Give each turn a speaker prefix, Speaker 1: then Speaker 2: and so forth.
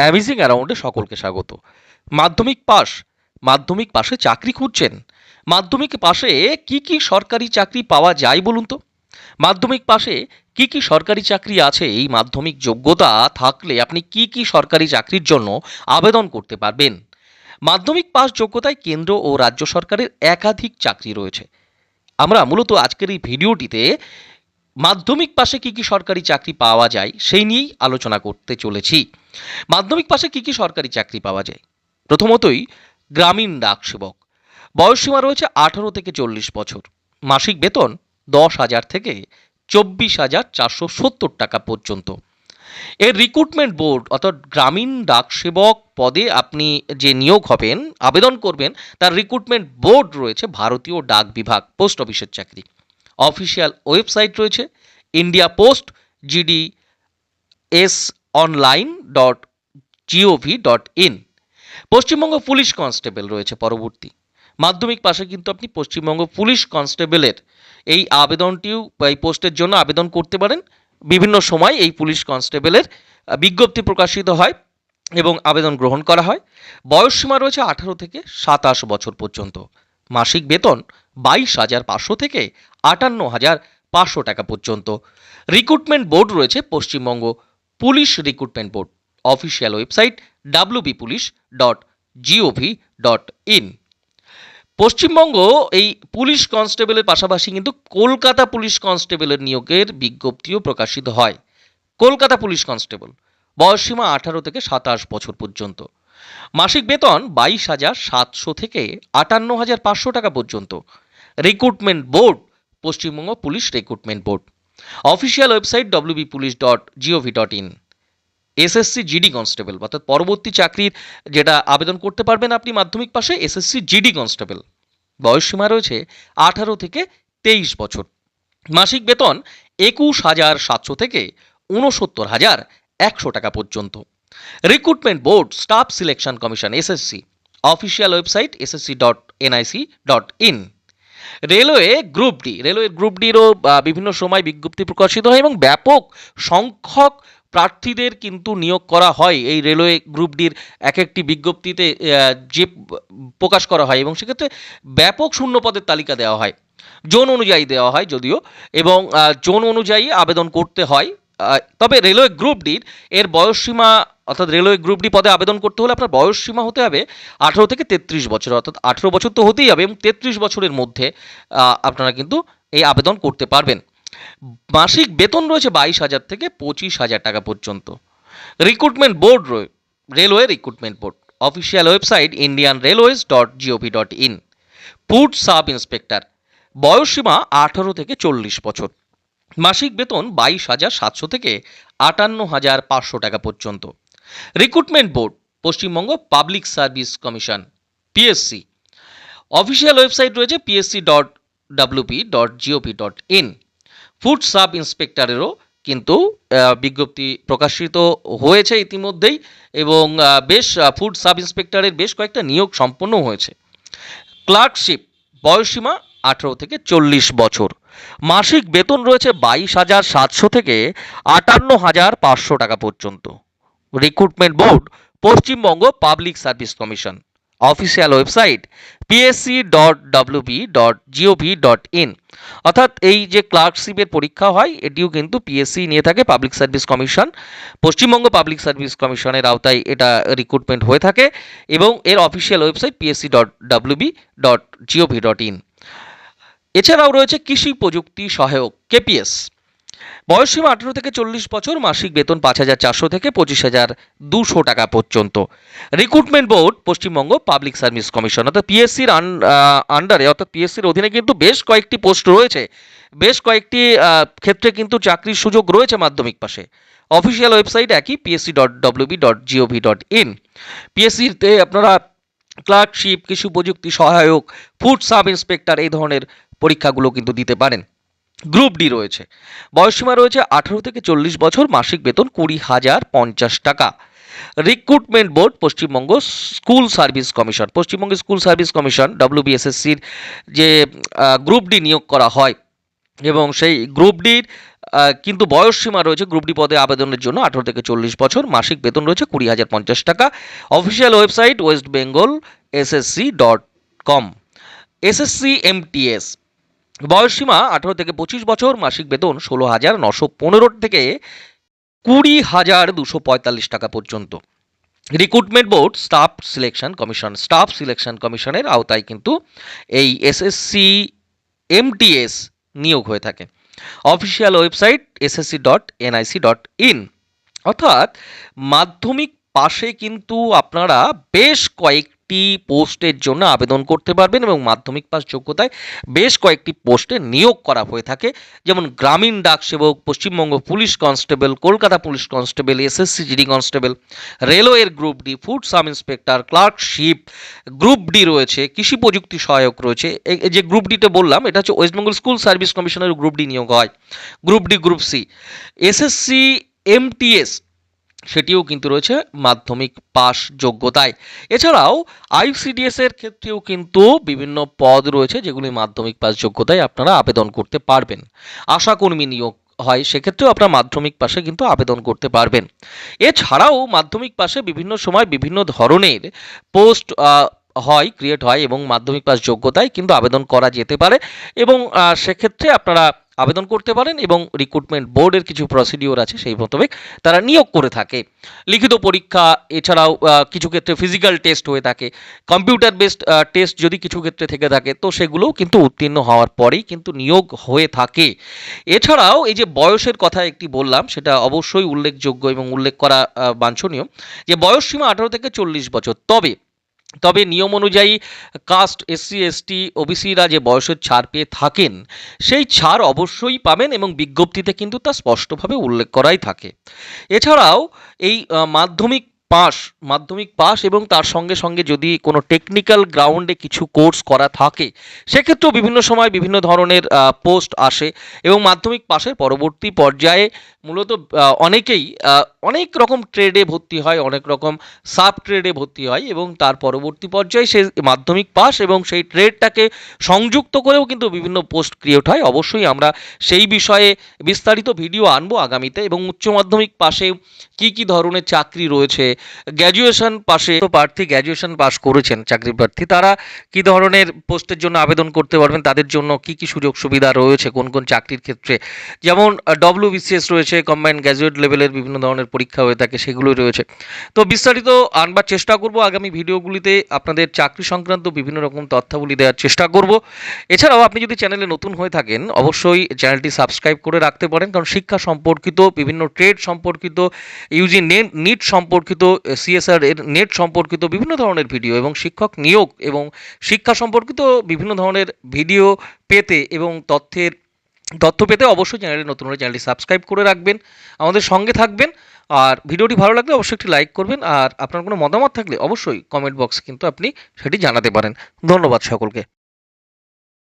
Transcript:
Speaker 1: Amazing অ্যারাউন্ডে সকলকে স্বাগত। মাধ্যমিক পাস মাধ্যমিক পাশে চাকরি খুঁজছেন। মাধ্যমিক পাশে কি কি সরকারি চাকরি পাওয়া যায় বলুন তো? মাধ্যমিক পাশে কি কি সরকারি চাকরি আছে? এই মাধ্যমিক যোগ্যতা থাকলে আপনি কি কি সরকারি চাকরির জন্য আবেদন করতে পারবেন। মাধ্যমিক পাস যোগ্যতায় কেন্দ্র ও রাজ্য সরকারের একাধিক চাকরি রয়েছে। আমরা মূলত আজকের এই ভিডিওটিতে মাধ্যমিক পাশে কি কি সরকারি চাকরি পাওয়া যায় সেই নিয়েই আলোচনা করতে চলেছি। মাধ্যমিক পাশে কি কি সরকারি চাকরি পাওয়া যায়? প্রথমতই গ্রামীণ ডাক সেবক বয়সসীমা রয়েছে আঠারো থেকে চল্লিশ বছর। মাসিক বেতন দশ হাজার থেকে চব্বিশ হাজার চারশো সত্তর টাকা পর্যন্ত। এর রিক্রুটমেন্ট বোর্ড অর্থাৎ গ্রামীণ ডাক সেবক পদে আপনি যে নিয়োগ হবেন, আবেদন করবেন, তার রিক্রুটমেন্ট বোর্ড রয়েছে ভারতীয় ডাক বিভাগ পোস্ট অফিসের চাকরি। অফিসিয়াল ওয়েবসাইট রয়েছে India post GD S online dot gov dot in Paschimbanga police constable রয়েছে পরবর্তী। মাধ্যমিক পাশে কিন্তু আপনি পশ্চিমবঙ্গ পুলিশ কনস্টেবলের এই আবেদনটিও, এই পোস্টের জন্য আবেদন করতে পারেন। বিভিন্ন সময় এই পুলিশ কনস্টেবলের বিজ্ঞপ্তি প্রকাশিত হয় এবং আবেদন গ্রহণ করা হয়। বয়সসীমা রয়েছে আঠারো থেকে সাতাশ বছর পর্যন্ত। মাসিক বেতন বাইশ হাজার পাঁচশো থেকে আটান্ন হাজার পাঁচশো টাকা পর্যন্ত। রিক্রুটমেন্ট বোর্ড রয়েছে Paschimbanga police recruitment board, official website WB police dot gov dot in Paschimbanga এই পুলিশ কনস্টেবলের পাশাপাশি কিন্তু কলকাতা পুলিশ কনস্টেবলের নিয়োগের বিজ্ঞপ্তিও প্রকাশিত হয়। কলকাতা পুলিশ কনস্টেবল, বয়সসীমা আঠারো থেকে সাতাশ বছর পর্যন্ত। মাসিক বেতন বাইশ হাজার সাতশো থেকে আটান্ন হাজার পাঁচশো টাকা পর্যন্ত। Recruitment board, Paschimbanga police recruitment board. Official website WB police dot gov dot in SSC GD constable অর্থাৎ পরবর্তী চাকরির যেটা আবেদন করতে পারবেন আপনি মাধ্যমিক পাশে এসএসসি জিডি কনস্টেবল বয়সসীমা রয়েছে আঠারো থেকে তেইশ বছর। মাসিক বেতন একুশ হাজার সাতশো থেকে ঊনসত্তর হাজার একশো টাকা পর্যন্ত। Recruitment board staff selection commission SSC official website SSC dot NIC dot in railway group D. Railway group ডিরও বিভিন্ন সময় বিজ্ঞপ্তি প্রকাশিত হয় এবং ব্যাপক সংখ্যক প্রার্থীদের কিন্তু নিয়োগ করা হয় এই রেলওয়ে গ্রুপ ডির এক একটি বিজ্ঞপ্তিতে যে প্রকাশ করা হয় এবং সেক্ষেত্রে ব্যাপক শূন্য পদের তালিকা দেওয়া হয়। জোন অনুযায়ী দেওয়া হয় যদিও এবং জোন অনুযায়ী আবেদন করতে হয়। তবে রেলওয়ে গ্রুপ ডির এর বয়সসীমা অর্থাৎ রেলওয়ে গ্রুপ ডি পদে আবেদন করতে হলে আপনার বয়সসীমা হতে হবে আঠেরো থেকে তেত্রিশ বছর, অর্থাৎ আঠেরো বছর তো হতেই হবে এবং তেত্রিশ বছরের মধ্যে আপনারা কিন্তু এই আবেদন করতে পারবেন। মাসিক বেতন রয়েছে বাইশ হাজার থেকে পঁচিশ হাজার টাকা পর্যন্ত। Recruitment board railway recruitment board, official website Indian railways dot gov dot in food sub inspector বয়সসীমা আঠারো থেকে চল্লিশ বছর। মাসিক বেতন বাইশ হাজার সাতশো থেকে আটান্ন হাজার পাঁচশো টাকা পর্যন্ত। Recruitment board Paschimbanga public service commission PSC official website রয়েছে PSC dot WP dot GOP dot in food sub ইন্সপেক্টরেরও কিন্তু বিজ্ঞপ্তি প্রকাশিত হয়েছে ইতিমধ্যেই এবং বেশ ফুড সাব ইন্সপেক্টরের বেশ কয়েকটা নিয়োগ সম্পন্ন হয়েছে। ক্লার্কশিপ বয়সীমা আঠেরো থেকে চল্লিশ বছর। মাসিক বেতন রয়েছে বাইশ হাজার সাতশো থেকে আটান্ন হাজার পাঁচশো টাকা পর্যন্ত। Recruitment board Paschimbanga public service commission official website PSC dot WB dot GOV dot in অর্থাৎ এই যে ক্লার্কশিপের পরীক্ষা হয়, এটিও কিন্তু পিএসসি নিয়ে থাকে public service commission Paschimbanga public service কমিশনের আওতায় এটা রিক্রুটমেন্ট হয়ে থাকে এবং এর official website PSC dot WB dot GOV dot in এছাড়াও রয়েছে কৃষি প্রযুক্তি সহায়ক কেপিএস বয়সসীমা আঠেরো থেকে চল্লিশ বছর, মাসিক বেতন পাঁচ হাজার চারশো থেকে পঁচিশ হাজার দুশো টাকা পর্যন্ত। Recruitment board Paschimbanga public service commission অর্থাৎ পিএসসির আন্ডারে অর্থাৎ পিএসসির অধীনে কিন্তু বেশ কয়েকটি পোস্ট রয়েছে। বেশ কয়েকটি ক্ষেত্রে কিন্তু চাকরির সুযোগ রয়েছে মাধ্যমিক পাশে। অফিসিয়াল ওয়েবসাইট একই PSC dot WB dot GOV dot in পিএসসিতে আপনারা ক্লার্কশিপ কৃষি প্রযুক্তি সহায়ক ফুড সাব ইন্সপেক্টর এই ধরনের পরীক্ষাগুলো কিন্তু দিতে পারেন। গ্রুপ ডি রয়েছে। বয়সসীমা রয়েছে আঠারো থেকে চল্লিশ বছর, মাসিক বেতন কুড়ি হাজার পঞ্চাশ টাকা। Recruitment board Paschimbanga school service commission Paschimbanga school service commission ডব্লিউবিএসএসসির যে গ্রুপ ডি নিয়োগ করা হয় এবং সেই গ্রুপ ডির কিন্তু বয়স সীমা রয়েছে গ্রুপ ডি পদে আবেদনের জন্য আঠারো থেকে চল্লিশ বছর, মাসিক বেতন রয়েছে কুড়ি হাজার পঞ্চাশ টাকা। Official website West Bengal SSC dot com SSC MTS বয়সসীমা আঠারো থেকে পঁচিশ বছর, মাসিক বেতন ষোলো হাজার নশো পনেরো থেকে কুড়ি হাজার দুশো পঁয়তাল্লিশ টাকা পর্যন্ত। Recruitment board staff selection commission staff selection কমিশনের আওতায় কিন্তু এই এসএসসি এমটিএস নিয়োগ হয়ে থাকে। Official website SSC dot NIC dot in অর্থাৎ মাধ্যমিক পাশে কিন্তু আপনারা বেশ কয়েকটি পোস্টের জন্য আবেদন করতে পারবেন এবং মাধ্যমিক পাস যোগ্যতায় বেশ কয়েকটি পোস্টে নিয়োগ করা হয়ে থাকে। যেমন গ্রামীণ ডাক সেবক, Paschimbanga police constable, Kolkata police constable, SSC GD constable, রেলওয়ের group D, food sub inspector clerkship group D রয়েছে, কৃষি প্রযুক্তি সহায়ক রয়েছে। যে গ্রুপ ডিতে বললাম, এটা হচ্ছে ওয়েস্ট বেঙ্গল স্কুল সার্ভিস কমিশনের গ্রুপ ডি নিয়োগ হয়। Group D, group C. SSC, MTS সেটিও কিন্তু রয়েছে মাধ্যমিক পাস যোগ্যতায়। এছাড়াও আইসিডিএস এর ক্ষেত্রেও কিন্তু বিভিন্ন পদ রয়েছে যেগুলি মাধ্যমিক পাস যোগ্যতায় আপনারা আবেদন করতে পারবেন। আশাকর্মী নিয়োগ হয়, সেক্ষেত্রেও আপনার মাধ্যমিক পাশে কিন্তু আবেদন করতে পারবেন। এছাড়াও মাধ্যমিক পাশে বিভিন্ন সময় বিভিন্ন ধরনের পোস্ট হয়, ক্রিয়েট হয় এবং মাধ্যমিক পাস যোগ্যতায় কিন্তু আবেদন করা যেতে পারে এবং সেক্ষেত্রে আপনারা আবেদন করতে পারেন এবং রিক্রুটমেন্ট বোর্ডের কিছু প্রসিডিওর আছে সেই মোতাবেক তারা নিয়োগ করে থাকে। লিখিত পরীক্ষা, এছাড়াও কিছু ক্ষেত্রে ফিজিক্যাল টেস্ট হয়ে থাকে। কম্পিউটার বেসড টেস্ট যদি কিছু ক্ষেত্রে থেকে থাকে, তো সেগুলোও কিন্তু উত্তীর্ণ হওয়ার পরেই কিন্তু নিয়োগ হয়ে থাকে। এছাড়াও এই যে বয়সের কথা একটি বললাম, সেটা অবশ্যই উল্লেখযোগ্য এবং উল্লেখ করা বাঞ্ছনীয় যে বয়স সীমা আঠারো থেকে চল্লিশ বছর। তবে তবে নিয়ম অনুযায়ী কাস্ট এসসি, এসটি, ওবিসিরা যে বয়সের ছাড় পেয়ে থাকেন, সেই ছাড় অবশ্যই পাবেন এবং বিজ্ঞপ্তিতে কিন্তু তা স্পষ্টভাবে উল্লেখ করাই থাকে। এছাড়াও এই মাধ্যমিক পাস মাধ্যমিক পাস এবং তার সঙ্গে সঙ্গে যদি কোনো টেকনিক্যাল গ্রাউন্ডে কিছু কোর্স করা থাকে, সেক্ষেত্রেও বিভিন্ন সময় বিভিন্ন ধরনের পোস্ট আসে এবং মাধ্যমিক পাশের পরবর্তী পর্যায়ে মূলত অনেকেই অনেক রকম ট্রেডে ভর্তি হয়, অনেক রকম সাব ট্রেডে ভর্তি হয় এবং তার পরবর্তী পর্যায়ে সে মাধ্যমিক পাস এবং সেই ট্রেডটাকে সংযুক্ত করেও কিন্তু বিভিন্ন পোস্ট ক্রিয়েট হয়। অবশ্যই আমরা সেই বিষয়ে বিস্তারিত ভিডিও আনব আগামীতে এবং উচ্চ মাধ্যমিক পাশে কি কি ধরনের চাকরি রয়েছে গ্র্যাজুয়েশন পাশে প্রার্থী গ্র্যাজুয়েশন পাস করেছেন চাকরি প্রার্থী। তারা কি ধরনের পোস্টের জন্য আবেদন করতে পারবেন? তাদের জন্য কি কি সুযোগ সুবিধা রয়েছে? কোন কোন চাকরির ক্ষেত্রে? যেমন ডব্লিউবিসিএস রয়েছে কম্বাইন্ড গ্র্যাজুয়েট লেভেলের বিভিন্ন ধরনের পরীক্ষা হয়ে থাকে, সেগুলোই রয়েছে। তো বিস্তারিত আনবার চেষ্টা করব। আগামী ভিডিওগুলিতে আপনাদের চাকরি সংক্রান্ত বিভিন্ন রকম তথ্যাবলী দেওয়ার চেষ্টা করব। এছাড়াও আপনি যদি চ্যানেলে নতুন হয়ে থাকেন, অবশ্যই চ্যানেলটি সাবস্ক্রাইব করে রাখতে পারেন। কারণ শিক্ষা সম্পর্কিত, বিভিন্ন ট্রেড সম্পর্কিত ইউজি নেট নিট সম্পর্কিত সিএসআর এর নেট সম্পর্কিত বিভিন্ন ধরনের ভিডিও এবং শিক্ষক নিয়োগ এবং শিক্ষা সম্পর্কিত বিভিন্ন ধরনের ভিডিও পেতে এবং তথ্যের, তথ্য পেতে অবশ্যই চ্যানেলে নতুন হলে চ্যানেলটি সাবস্ক্রাইব করে রাখবেন, আমাদের সঙ্গে থাকবেন। আর ভিডিওটি ভালো লাগলে অবশ্যই একটি লাইক করবেন আর আপনার কোনো মতামত থাকলে অবশ্যই কমেন্ট বক্সে কিন্তু আপনি সেটি জানাতে পারেন। ধন্যবাদ সকলকে।